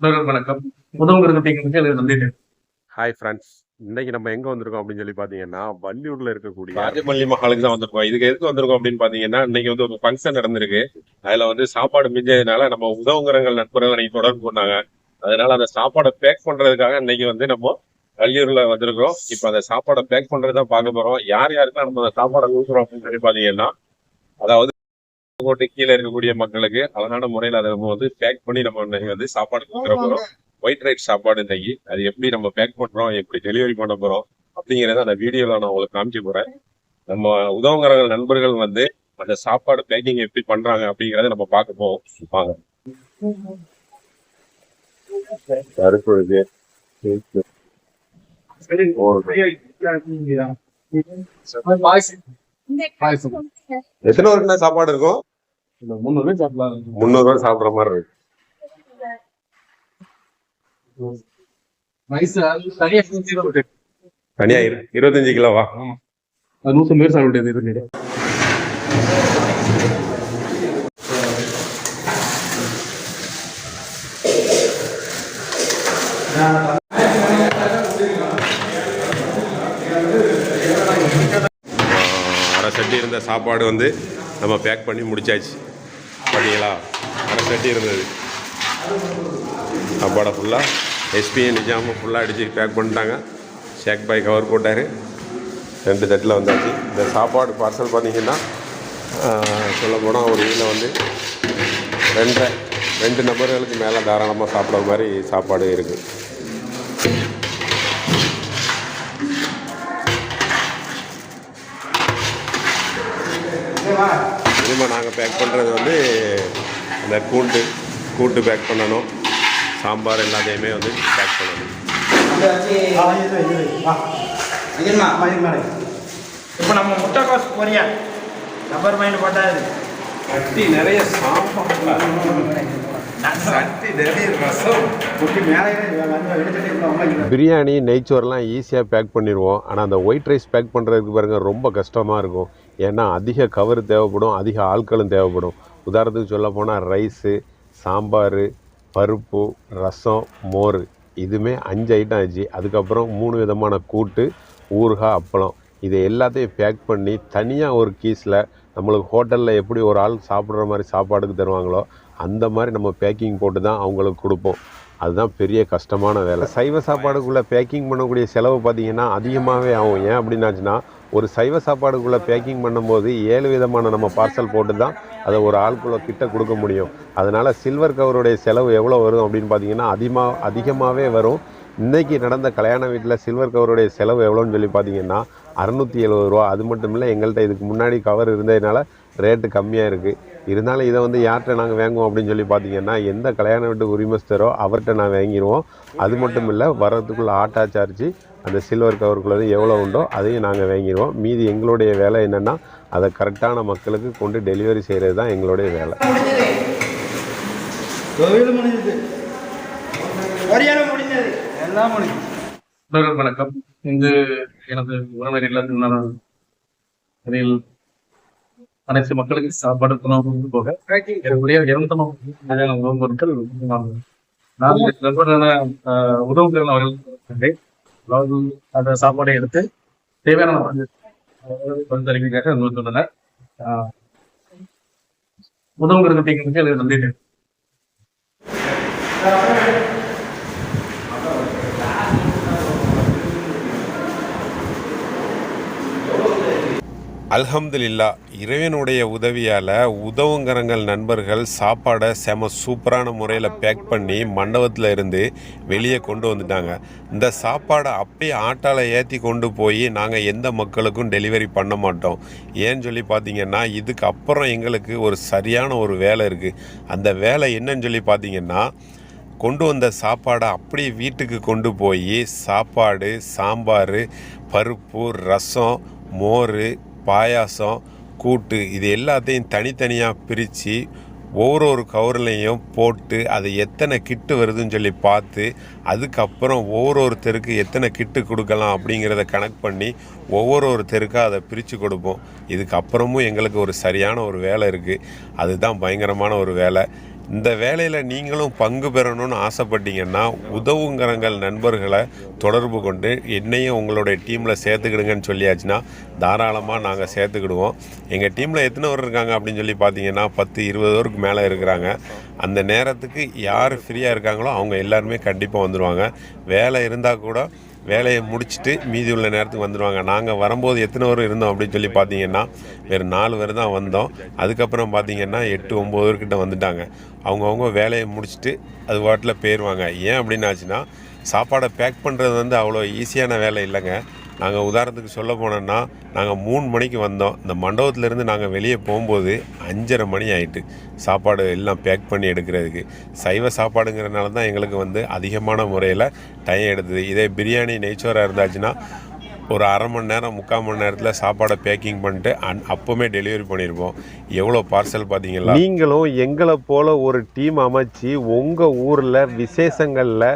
வணக்கம். Hi friends இன்னைக்கு நம்ம எங்க வந்திருக்கோம் அப்படின்னு சொல்லி பாத்தீங்கன்னா வள்ளியூர்ல இருக்கக்கூடிய ராஜமல்லி மஹாலுக்கு தான் வந்திருக்கோம். இதுக்கு எதுக்கு வந்திருக்கோம் அப்படின்னு பாத்தீங்கன்னா இன்னைக்கு வந்து ஒரு ஃபங்க்ஷன் நடந்திருக்கு. அதுல வந்து சாப்பாடு மிஞ்சதுனால நம்ம உதவுங்கிறங்கள் நண்பர்கள் அன்னைக்கு தொடர்பு பண்ணாங்க அதனால அந்த சாப்பாடை பேக் பண்றதுக்காக இன்னைக்கு வந்து நம்ம வள்ளியூர்ல வந்திருக்கிறோம் இப்ப அந்த சாப்பாடை பேக் பண்றதுதான் பார்க்க போறோம். யார் யாருக்கெல்லாம் நம்ம அந்த சாப்பாடை கொடுக்குறோம் அப்படின்னு சொல்லி பாத்தீங்கன்னா அதாவது போட்டு கீழே இருக்கக்கூடிய மக்களுக்கு அழகான முறையில அதை நம்ம வந்து பேக் பண்ணி நம்ம இன்னைக்கு வந்து சாப்பாடு கொடுக்குற போறோம். ஒயிட் ரைஸ் சாப்பாடு இன்னைக்கு. அது எப்படி நம்ம பேக் பண்றோம் எப்படி டெலிவரி பண்ண போறோம் அப்படிங்கறத அந்த வீடியோல நான் உங்களுக்கு காமிக்க போறேன். நம்ம உதவுங்கிற நண்பர்கள் வந்து அந்த சாப்பாடு பேக்கிங் எப்படி பண்றாங்க அப்படிங்கறத நம்ம பார்க்க போவோம். வாங்க. எத்தனை வருஷம் சாப்பாடு இருக்கும்? முந்நூறு பேர் சாப்பிடலாம். முந்நூறு ரூபாய் சாப்பிடுற மாதிரி இருக்கு. தனியா இரு- இருபத்தஞ்சு கிலோவா நூத்தி பேர் சாப்பிட முடியாது இது அரை சட்டி இருந்த சாப்பாடு வந்து நம்ம பேக் பண்ணி முடிச்சாச்சு. பார்த்தீங்களா அரை சட்டி இருந்தது. சாப்பாடை ஃபுல்லாக எஸ்பிஐ நிஜாமும் ஃபுல்லாக அடித்து பேக் பண்ணிட்டாங்க. ஷேக் பாய் கவர் போட்டார். ரெண்டு தட்டில் வந்தாச்சு. இந்த சாப்பாடு பார்சல் பார்த்தீங்கன்னா சொல்ல போனால் ஒரு இதில் வந்து ரெண்டரை ரெண்டு நபர்களுக்கு மேலே தாராளமாக சாப்பிட்ற மாதிரி சாப்பாடு இருக்குது திரும்ப நாங்கள் பேக் பண்ணுறது வந்து அந்த கூண்டு கூட்டு பேக் பண்ணணும். சாம்பார் எல்லாத்தையுமே வந்து பேக் பண்ணணும். இப்போ நம்ம முட்டைக்கோஸ் பொரியல் ரப்பர் மைண்ட் போட்டாது சட்டி நிறைய சாம்பார் சட்டி நிறைய ரசம். பிரியாணி நெய்ச்சோறுலாம் ஈஸியாக பேக் பண்ணிடுவோம் ஆனால் அந்த ஒயிட் ரைஸ் பேக் பண்ணுறதுக்கு பாருங்க ரொம்ப கஷ்டமாக இருக்கும். ஏன்னா அதிக கவர் தேவைப்படும் அதிக ஆட்களும் தேவைப்படும். உதாரணத்துக்கு சொல்ல போனால் ரைஸு சாம்பார் பருப்பு ரசம் மோர் இதுவுமே அஞ்சு ஐட்டம் ஆச்சு அதுக்கப்புறம் மூணு விதமான கூட்டு ஊறுகாய் அப்பளம். இது எல்லாத்தையும் பேக் பண்ணி தனியாக ஒரு கீஸில் நம்மளுக்கு ஹோட்டலில் எப்படி ஒரு ஆள் சாப்பிட்ற மாதிரி சாப்பாடுக்கு தருவாங்களோ அந்த மாதிரி நம்ம பேக்கிங் போட்டு தான் அவங்களுக்கு கொடுப்போம். அதுதான் பெரிய கஷ்டமான வேலை. சைவ சாப்பாடுக்குள்ளே பேக்கிங் பண்ணக்கூடிய செலவு பார்த்தீங்கன்னா அதிகமாகவே ஆகும். ஏன் அப்படின்னாச்சுன்னா ஒரு சைவ சாப்பாடுக்குள்ளே பேக்கிங் பண்ணும்போது ஏழு விதமான நம்ம பார்சல் போட்டு தான் அதை ஒரு ஆளுக்குள்ளே கிட்ட கொடுக்க முடியும். அதனால் சில்வர் கவருடைய செலவு எவ்வளோ வரும் அப்படின்னு பார்த்தீங்கன்னா அதிகமாக அதிகமாகவே வரும். இன்றைக்கி நடந்த கல்யாண வீட்டில் சில்வர் கவருடைய செலவு எவ்வளோன்னு சொல்லி பார்த்தீங்கன்னா அறநூற்றி எழுபது ரூபா. அது மட்டும் இல்லை எங்கள்கிட்ட இதுக்கு முன்னாடி கவர் இருந்ததுனால ரேட்டு கம்மியாக இருக்குது இருந்தாலும் இதை வந்து யார்கிட்ட நாங்கள் வாங்குவோம் அப்படின்னு சொல்லி பார்த்தீங்கன்னா எந்த கல்யாண வீட்டு உரிமஸ்தரோ அவர்கிட்ட நான் வாங்கிடுவோம் அது மட்டும் இல்லை வர்றதுக்குள்ளே ஆட்டா சார்ஜ் அந்த சில்வர் கவருக்குள்ளது எவ்வளோ உண்டோ அதையும் நாங்கள் வாங்கிடுவோம் மீதி எங்களுடைய வேலை என்னென்னா அதை கரெக்டான மக்களுக்கு கொண்டு டெலிவரி செய்கிறது தான் எங்களுடைய வேலை முடிஞ்சது தொழில் முடிஞ்சது பொரியலும் முடிஞ்சது எல்லாம் முடிஞ்சது நண்பர்கள் வணக்கம் இங்கு எனது உறவினர் அதில் அனைத்து மக்களுக்கு சாப்பாடு உணவு போக என்னுடைய இருநூத்தம் உணவுப் பொருட்கள் நான் உதவுகிறேன் அவர்கள். அதாவது அந்த சாப்பாடை எடுத்து தேவையான வந்து அறிவிக்காக அப்படிங்கிறது எனக்கு நன்றி அல்ஹம்துலில்லா இறைவனுடைய உதவியால் உதவுங்கரங்கள் நண்பர்கள் சாப்பாடை செம சூப்பரான முறையில் பேக் பண்ணி மண்டபத்தில் இருந்து வெளியே கொண்டு வந்துட்டாங்க. இந்த சாப்பாடை அப்படியே ஆட்டால் ஏற்றி கொண்டு போய் நாங்கள் எந்த மக்களுக்கும் டெலிவரி பண்ண மாட்டோம். ஏன்னு சொல்லி பார்த்தீங்கன்னா இதுக்கு அப்புறம் எங்களுக்கு ஒரு சரியான ஒரு வேலை இருக்குது அந்த வேலை என்னன்னு சொல்லி பார்த்தீங்கன்னா கொண்டு வந்த சாப்பாடை அப்படியே வீட்டுக்கு கொண்டு போய் சாப்பாடு சாம்பார் பருப்பு ரசம் மோர் பாயாசம் கூட்டு இது எல்லாத்தையும் தனித்தனியாக பிரித்து ஒவ்வொரு ஒரு கவர்லையும் போட்டு அது எத்தனை கிட்டு வருதுன்னு சொல்லி பார்த்து அதுக்கப்புறம் ஒவ்வொரு ஒருத்தருக்கு எத்தனை கிட்டு கொடுக்கலாம் அப்படிங்கிறத கணக்கு பண்ணி ஒவ்வொரு ஒரு தெருக்காக அதை பிரித்து கொடுப்போம். இதுக்கப்புறமும் எங்களுக்கு ஒரு சரியான ஒரு வேலை இருக்குது அதுதான் பயங்கரமான ஒரு வேலை. இந்த வேலையில் நீங்களும் பங்கு பெறணும்னு ஆசைப்பட்டீங்கன்னா உதவுங்கரங்கள் நண்பர்களை தொடர்பு கொண்டு என்னையும் உங்களுடைய டீமில் சேர்த்துக்கிடுங்கன்னு சொல்லியாச்சுன்னா தாராளமாக நாங்கள் சேர்த்துக்கிடுவோம். எங்கள் டீமில் எத்தனை பேர் இருக்காங்க அப்படின்னு சொல்லி பார்த்தீங்கன்னா பத்து இருபது பேருக்கு மேலே இருக்கிறாங்க. அந்த நேரத்துக்கு யார் ஃப்ரீயாக இருக்காங்களோ அவங்க எல்லாருமே கண்டிப்பாக வந்துடுவாங்க வேலை இருந்தால் கூட வேலையை முடிச்சுட்டு மீதி உள்ள நேரத்துக்கு வந்துடுவாங்க நாங்கள் வரும்போது எத்தனை பேர் இருந்தோம் அப்படின்னு சொல்லி பார்த்தீங்கன்னா வேறு நாலு பேர் தான் வந்தோம். அதுக்கப்புறம் பார்த்தீங்கன்னா எட்டு ஒம்பது பேர்கிட்ட வந்துட்டாங்க. அவங்கவுங்க வேலையை முடிச்சுட்டு அது வாட்டில் போயிடுவாங்க ஏன் அப்படின்னு ஆச்சுன்னா சாப்பாடை பேக் பண்ணுறது வந்து அவ்வளோ ஈஸியான வேலை இல்லைங்க. நாங்கள் உதாரணத்துக்கு சொல்ல போனோன்னா நாங்கள் மூணு மணிக்கு வந்தோம். இந்த மண்டபத்துலேருந்து நாங்கள் வெளியே போகும்போது அஞ்சரை மணி ஆயிட்டு. சாப்பாடு எல்லாம் பேக் பண்ணி எடுக்கிறதுக்கு. சைவ சாப்பாடுங்கிறனால தான் எங்களுக்கு வந்து அதிகமான முறையில் டைம் எடுத்தது. இதே பிரியாணி நெய்ச்சோராக இருந்தாச்சுன்னா ஒரு அரை மணி நேரம் முக்கால் மணி நேரத்தில் சாப்பாடை பேக்கிங் பண்ணிட்டு அன் அப்போவுமே டெலிவரி பண்ணியிருப்போம் எவ்வளோ பார்சல் பார்த்தீங்களா? நீங்களும் எங்களை போல் ஒரு டீம் அமைச்சு உங்கள் ஊரில் விசேஷங்களில்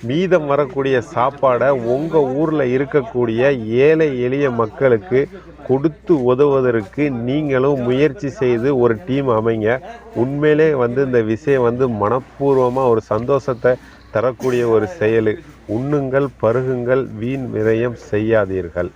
மீதம் வரக்கூடிய சாப்பாடை உங்கள் ஊரில் இருக்கக்கூடிய ஏழை எளிய மக்களுக்கு கொடுத்து உதவுவதற்கு நீங்களும் முயற்சி செய்து ஒரு டீம் அமைங்க. உண்மையிலே வந்து இந்த விஷயம் வந்து மனப்பூர்வமாக ஒரு சந்தோஷத்தை தரக்கூடிய ஒரு செயல். உண்ணுங்கள் பருகுங்கள் வீண் விரயம் செய்யாதீர்கள்.